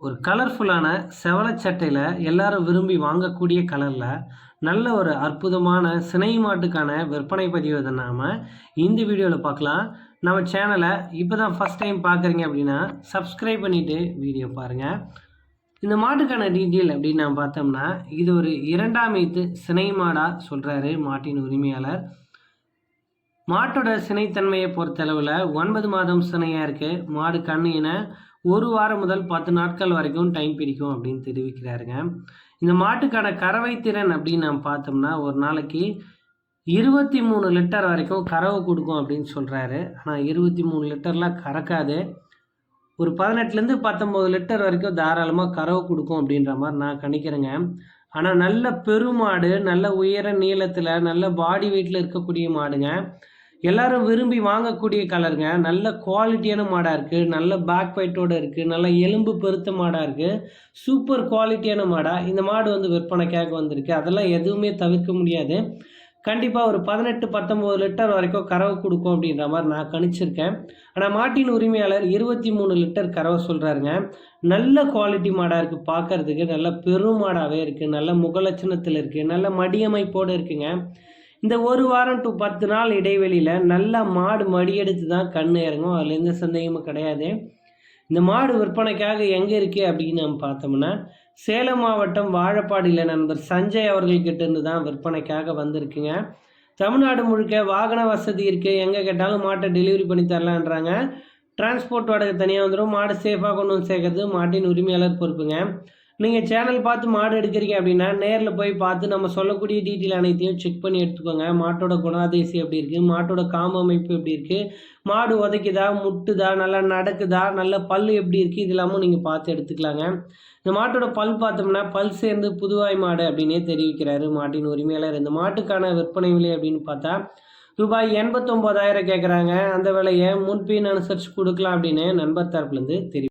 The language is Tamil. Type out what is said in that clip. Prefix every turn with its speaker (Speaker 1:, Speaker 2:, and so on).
Speaker 1: ஒரு கலர்ஃபுல்லான செவலச்சட்டையில் எல்லாரும் விரும்பி வாங்கக்கூடிய கலரில் நல்ல ஒரு அற்புதமான சினை மாட்டுக்கான விற்பனை பதிவு நாம் இந்த வீடியோவில் பார்க்கலாம். நம்ம சேனலை இப்போ தான் ஃபஸ்ட் டைம் பார்க்குறீங்க அப்படின்னா சப்ஸ்கிரைப் பண்ணிவிட்டு வீடியோ பாருங்கள் இந்த மாட்டுக்கான டீட்டெயில் அப்படின்னு நான் பார்த்தோம்னா இது ஒரு இரண்டாம் ஈத்து சினை மாடாக சொல்கிறாரு மாட்டின் உரிமையாளர். மாட்டோட சினைத்தன்மையை பொறுத்தளவில் ஒன்பது மாதம் சினையாக இருக்குது மாடு கண்ணு என ஒரு வாரம் முதல் பத்து நாட்கள் வரைக்கும் டைம் பிடிக்கும் அப்படின்னு தெரிவிக்கிறாருங்க. இந்த மாட்டுக்கான கறவை திறன் அப்படின்னு நம்ம பார்த்தோம்னா ஒரு நாளைக்கு இருபத்தி மூணு லிட்டர் வரைக்கும் கறவை கொடுக்கும் அப்படின்னு சொல்கிறாரு ஆனால் இருபத்தி மூணு லிட்டர்லாம் கறக்காது. ஒரு பதினெட்டுலேருந்து பத்தொம்போது லிட்டர் வரைக்கும் தாராளமாக கறவை கொடுக்கும் அப்படின்ற மாதிரி நான் கணிக்கிறேங்க. ஆனால் நல்ல பெருமாடு நல்ல உயர நீளத்தில் நல்ல பாடி வெயிட்டில் இருக்கக்கூடிய மாடுங்க. எல்லாரும் விரும்பி வாங்கக்கூடிய கலருங்க. நல்ல குவாலிட்டியான மாடாக இருக்குது நல்ல பேக் ஃபைட்டோடு இருக்குது நல்ல எலும்பு பெருத்த மாடாக இருக்குது சூப்பர் குவாலிட்டியான மாடாக இந்த மாடு வந்து விற்பனைக்காக வந்திருக்கு. அதெல்லாம் எதுவுமே தவிர்க்க முடியாது. கண்டிப்பாக ஒரு பதினெட்டு பத்தொம்போது லிட்டர் வரைக்கும் கறவை கொடுக்கும் அப்படின்ற மாதிரி நான் கணிச்சிருக்கேன். ஆனால் மாட்டின் உரிமையாளர் இருபத்தி மூணு லிட்டர் கறவை சொல்கிறாருங்க நல்ல குவாலிட்டி மாடாக இருக்குது பார்க்குறதுக்கு நல்ல பெரும் மாடாகவே இருக்குது நல்ல முகலட்சணத்தில் இருக்குது நல்ல மடியமைப்போடு இருக்குங்க. இந்த ஒரு வாரம் டு பத்து நாள் இடைவெளியில் நல்லா மாடு மடியெடுத்து தான் கண் இறங்கும். அதில் எந்த சந்தேகமும் கிடையாது. இந்த மாடு விற்பனைக்காக எங்கே இருக்குது அப்படின்னு நம்ம பார்த்தோம்னா சேலம் மாவட்டம் வாழப்பாடியில் நண்பர் சஞ்சய் அவர்கள்கிட்ட இருந்து தான் விற்பனைக்காக வந்திருக்குங்க. தமிழ்நாடு முழுக்க வாகன வசதி இருக்குது எங்கே கேட்டாலும் மாட்டை டெலிவரி பண்ணி தரலான்றாங்க. டிரான்ஸ்போர்ட் வாடகை தனியாக வந்துடும் மாடு சேஃபாக கொண்டு வந்து சேர்க்கறது மாட்டின் உரிமையாளர் பொறுப்புங்க. நீங்கள் சேனல் பார்த்து மாடு எடுக்கிறீங்க அப்படின்னா நேரில் போய் பார்த்து நம்ம சொல்லக்கூடிய டீட்டெயில் அனைத்தையும் செக் பண்ணி எடுத்துக்கோங்க. மாட்டோட குணாதிசி எப்படி இருக்குது மாட்டோட காம்பு அமைப்பு எப்படி இருக்குது மாடு உதைக்குதா? முட்டுதா? நல்லா நடக்குதா? நல்ல பல் எப்படி இருக்குது இது இல்லாமல் நீங்கள் பார்த்து எடுத்துக்கலாங்க. இந்த மாட்டோட பல் பார்த்தோம்னா பல் சேர்ந்து புதுவாய் மாடு அப்படின்னே தெரிவிக்கிறாரு மாட்டின் உரிமையாளர். இந்த மாட்டுக்கான விற்பனை விலை அப்படின்னு பார்த்தா ரூபாய் எண்பத்தொம்போதாயிரம் கேட்குறாங்க அந்த விலையை முன்பின் அனுசரித்து கொடுக்கலாம் அப்படின்னு நண்பர் தரப்புலேருந்து தெரியும்